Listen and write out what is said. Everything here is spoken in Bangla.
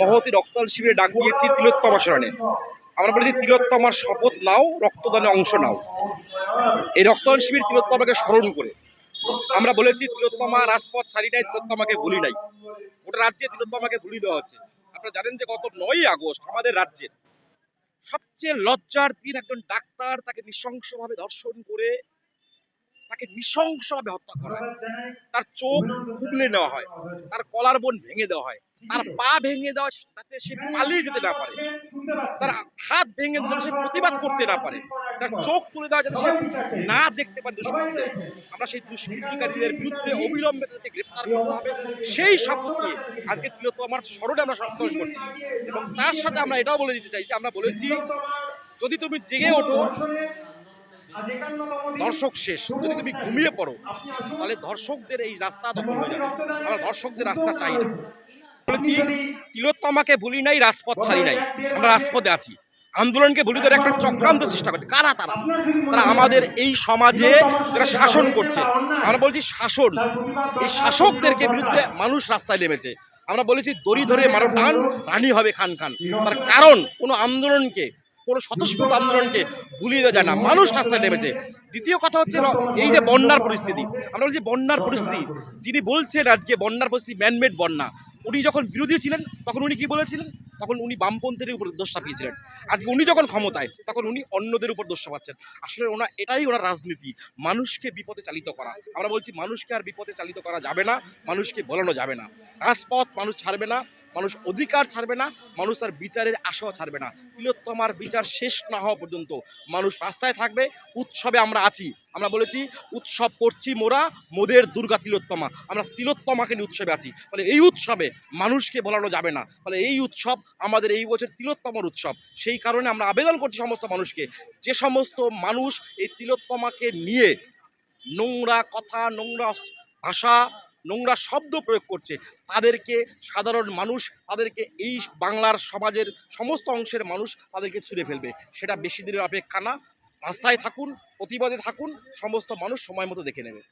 মহতি রক্তদান শিবিরে ডাক দিয়েছি তিলোত্তমা শরণে। আমরা বলেছি, তিলোত্তমার শপথ নাও, রক্তদানে অংশ নাও। এই রক্তদান শিবির তিলোত্তমাকে স্মরণ করে। আমরা বলেছি, তিলোত্তমা, রাজপথ ছাড়ি নাই, তিলোত্তমাকে ভুলি নাই। গোটা রাজ্যে তিলোত্তমাকে ভুলি দেওয়া হচ্ছে। আপনারা জানেন যে গত নয়ই আগস্ট আমাদের রাজ্যের সবচেয়ে লজ্জার দিন একজন ডাক্তার তাকে নৃশংসভাবে ধর্ষণ করে, তাকে নৃশংসভাবে হত্যা করা হয়। তার চোখ খুবলে নেওয়া হয়, তার কলার বোন ভেঙে দেওয়া হয়। তার পা ভেঙে দেওয়া যাতে সে পালিয়ে যেতে না পারে। তার হাত ভেঙে দেওয়া সে প্রতিবাদ করতে না পারে। তার চোখ তুলে দেওয়া যাতে সে না দেখতে পারে দুষ্কৃতীদের। আমরা সেই দুষ্কৃতিকারীদের বিরুদ্ধে অবিলম্বে তাদেরকে গ্রেপ্তার করতে হবে। সেই শপথ নিয়ে আজকে তিলোত্তম আমার স্মরণে আমরা সন্তোষ করছি। এবং তার সাথে আমরা এটাও বলে দিতে চাইছি আমরা বলেছি যদি তুমি জেগে ওঠো দর্শক শেষ। যদি তুমি ঘুমিয়ে পড়ো তাহলে দর্শকদের এই রাস্তা দখল হয়ে যাবে। আমরা দর্শকদের রাস্তা চাই না। তিলোত্তমাকে ভুলি নাই রাজপথ ছাড়ি নাই। আমরা রাজপথে আছি। আন্দোলনকে ভুলি ধরে একটা চক্রান্ত চেষ্টা করছে। কারা তারা? তারা আমাদের এই সমাজে যারা শাসন করছে আমরা বলছি শাসন। এই শাসকদেরকে বিরুদ্ধে মানুষ রাস্তায় নেমেছে। আমরা বলেছি দড়ি ধরে মারো টান রানী হবে খান খান। তার কারণ কোনো আন্দোলনকে কোনো স্বতঃস্ফূর্ত আন্দোলনকে ভুলিয়ে দেওয়া যায় না। মানুষ রাস্তায় নেমেছে। দ্বিতীয় কথা হচ্ছে এই যে বন্যার পরিস্থিতি আমরা বলছি বন্যার পরিস্থিতি যিনি বলছেন আজকে বন্যার পরিস্থিতি ম্যানমেড বন্যা। উনি যখন বিরোধী ছিলেন, তখন উনি কি বলেছিলেন? তখন উনি বামপন্থীদের উপর দোষ চাপিয়েছিলেন। আজকে উনি যখন ক্ষমতায়, তখন উনি অন্যদের উপর দোষ চাপাচ্ছেন। আসলে ওনার এটাই ওনার রাজনীতি। মানুষকে বিপদে চালিত করা। আমরা বলছি, মানুষকে আর বিপদে চালিত করা যাবে না, মানুষকে বলানো যাবে না। রাজপথ মানুষ ছাড়বে না। মানুষ অধিকার ছাড়বে না, মানুষ তার বিচারের আশাও ছাড়বে না। তিলোত্তমার বিচার শেষ না হওয়া পর্যন্ত মানুষ রাস্তায় থাকবে, উৎসবে আমরা আছি। আমরা বলেছি, উৎসব করছি মোরা, মোদের দুর্গা তিলোত্তমা। আমরা তিলোত্তমাকে নিয়ে উৎসবে আছি। ফলে এই উৎসবে মানুষকে বলানো যাবে না। ফলে এই উৎসব আমাদের এই বছর তিলোত্তমার উৎসব। সেই কারণে আমরা আবেদন করছি সমস্ত মানুষকে, যে সমস্ত মানুষ এই তিলোত্তমাকে নিয়ে নোংরা কথা, নোংরা ভাষা নোংরা শব্দ প্রয়োগ করছে। তাদেরকে সাধারণ মানুষ, তাদেরকে এই বাংলার সমাজের সমস্ত অংশের মানুষ তাদেরকে ছুঁড়ে ফেলবে। সেটা বেশি দিনের অপেক্ষা না। রাস্তায় থাকুন, প্রতিবাদে থাকুন, সমস্ত মানুষ সময় মতো দেখে নেবে।